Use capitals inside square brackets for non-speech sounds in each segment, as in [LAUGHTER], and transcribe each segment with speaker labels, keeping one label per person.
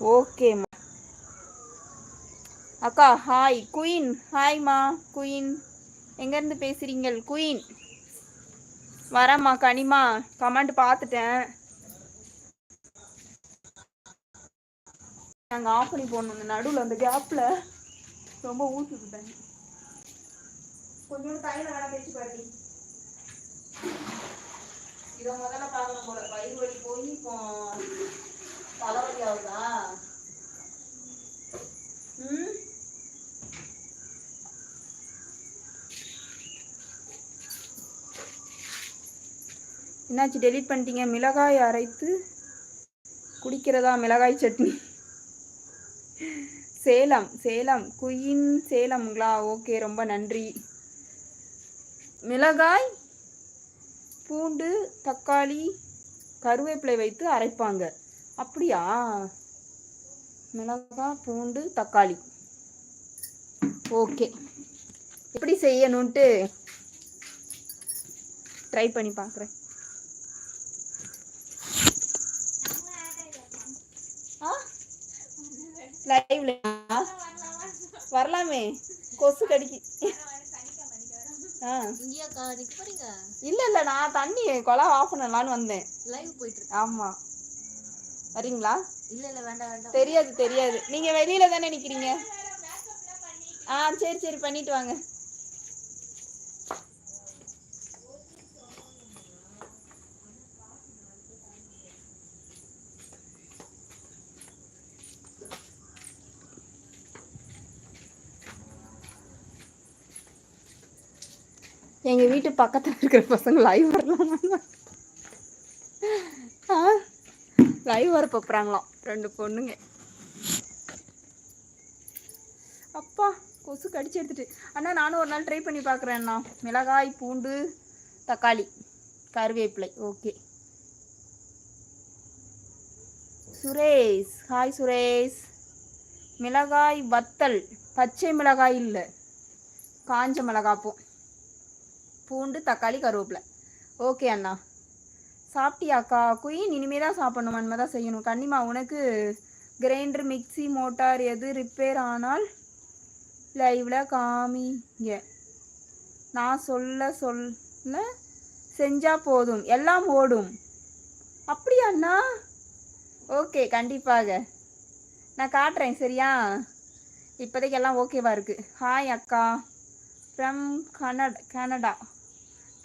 Speaker 1: ஓகேம்மா அக்கா hi queen ஹாய்மா queen எங்கேருந்து பேசுகிறீங்க குயின் வரேம்மா கனிமா. கமெண்ட் பார்த்துட்டேன். நாங்கள் ஆஃப் பண்ணி போடணும் இந்த நடுவில் அந்த கேப்பில் ரொம்ப ஊற்றுது தண்ணி. கொஞ்சம் கையில் வேணா பேச்சு பாட்டி இதை முதல்ல பார்க்கணும் போல. வயிறு வலி போய் இப்போ என்னாச்சு டெலிட் பண்ணிட்டீங்க? மிளகாய் அரைத்து குடிக்கிறதா? மிளகாய் சட்னி. சேலம் சேலம். குயின் சேலம்ங்களா? ஓகே ரொம்ப நன்றி. மிளகாய் பூண்டு தக்காளி கருவேப்பிலை வைத்து அரைப்பாங்க. அப்படியா? மிளகாய் பூண்டு தக்காளி. ஓகே. எப்படி செய்யணுன்ட்டு ட்ரை பண்ணி பார்க்குறேன் லைவ்ல வரலாமே. கொசு கடிக்கு. இல்ல இல்ல நான் தண்ணி குழா ஆஃப் பண்ணலான்னு வந்தேன்.
Speaker 2: லைவ் போயிட்டு
Speaker 1: ஆமா. வரீங்களா?
Speaker 2: இல்ல இல்ல வேண்டாம் வேண்டாம்.
Speaker 1: தெரியாது தெரியாது. நீங்க வெளியில தானே நிக்கிறீங்க? ஆ சரி சரி பண்ணிட்டு வாங்க. எங்க வீட்டு பக்கத்துல இருக்கிற பசங்க லைவ் வரலாம். ஆ? லைவ் வர போறாங்களாம். ரெண்டு பொண்ணுங்க. அப்பா கொசு கடிச்சு எடுத்துட்டு. அண்ணா நானும் ஒரு நாள் ட்ரை பண்ணி பார்க்குறேன் அண்ணா. மிளகாய் பூண்டு தக்காளி கருவேப்பிலை. ஓகே சுரேஷ். ஹாய் சுரேஷ். மிளகாய் வத்தல். பச்சை மிளகாய் இல்லை. காஞ்ச மிளகாப்பூ பூண்டு தக்காளி கருவேப்பிலை. ஓகே அண்ணா. சாப்பிட்டியாக்கா? குயின் இனிமே தான் சாப்பிடணும். அன்மை தான் செய்யணும். கன்னிமா உனக்கு கிரைண்டர் மிக்ஸி மோட்டார் எது ரிப்பேர் ஆனால் லைவில் காமிங்க. நான் சொல்ல சொல்ல செஞ்சால் போதும். எல்லாம் ஓடும். அப்படியா அண்ணா? ஓகே கண்டிப்பாக. நான் காட்டுறேன் சரியா? இப்போதைக்கு எல்லாம் ஓகேவா இருக்குது ஹாய் அக்கா. ஃப்ரம் கனட் கனடா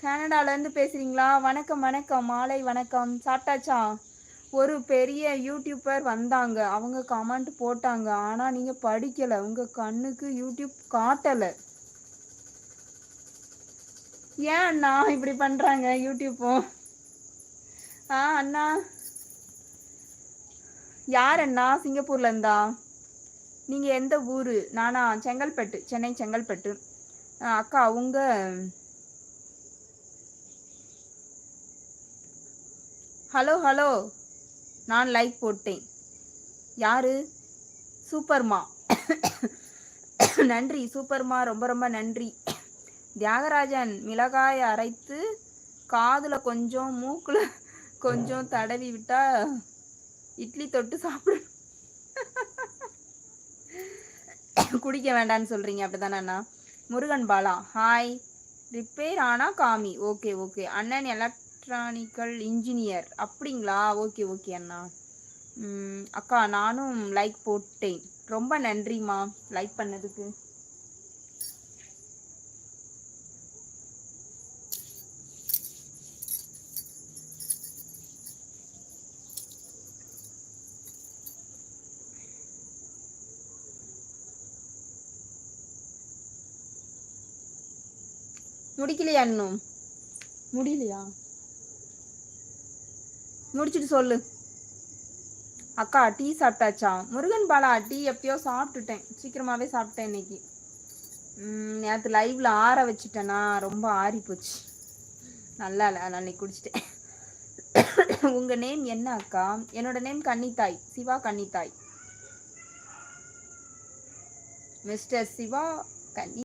Speaker 1: கனடாலேருந்து பேசுகிறீங்களா வணக்கம் வணக்கம். மாலை வணக்கம். சாப்பிட்டாச்சா? ஒரு பெரிய யூடியூப்பர் வந்தாங்க. அவங்க கமெண்ட் போட்டாங்க. ஆனால் நீங்கள் படிக்கலை. உங்கள் கண்ணுக்கு யூடியூப் காட்டலை. ஏன் அண்ணா இப்படி பண்ணுறாங்க யூடியூப்பும் ஆ அண்ணா. யார் அண்ணா? சிங்கப்பூர்ல இருந்தா? நீங்கள் எந்த ஊர்? நானா செங்கல்பட்டு. சென்னை செங்கல்பட்டு. அக்கா உங்க ஹலோ ஹலோ. நான் லைக் போட்டேன். யார்? சூப்பர்மா. நன்றி சூப்பர்மா. ரொம்ப ரொம்ப நன்றி. தியாகராஜன் மிளகாய் அரைத்து காதில் கொஞ்சம் மூக்கில் கொஞ்சம் தடவி விட்டா இட்லி தொட்டு சாப்பிடு குடிக்க வேண்டாம்னு சொல்கிறீங்க அப்படிதானே அண்ணா? முருகன் பாலா. ஹாய். ரிப்பேர் ஆனால் காமி. Okay okay. அண்ணன் எலக்ட்ரானிக்கல் இன்ஜினியர் அப்படிங்களா? ஓகே ஓகே அண்ணா. அக்கா நானும் லைக் போட்டேன். ரொம்ப நன்றிம்மா லைக் பண்ணதுக்கு. முடிக்கலையா இன்னும்? முடியலையா? முடிச்சிட்டு சொல்லு. அக்கா டீ சாப்பிட்டாச்சா? முருகன் பாலா டீ எப்பயோ சாப்பிட்டுட்டேன். சீக்கிரமாவே சாப்பிட்டேன் இன்னைக்கு. நேற்று லைவ்ல ஆற வச்சுட்டேனா ரொம்ப ஆறி போச்சு. நல்லா இல்லை அதனால இன்னைக்கு குடிச்சிட்டேன். [COUGHS] உங்க நேம் என்ன அக்கா? என்னோட நேம் கன்னித்தாய். சிவா கன்னித்தாய். மிஸ்டர் சிவா கன்னி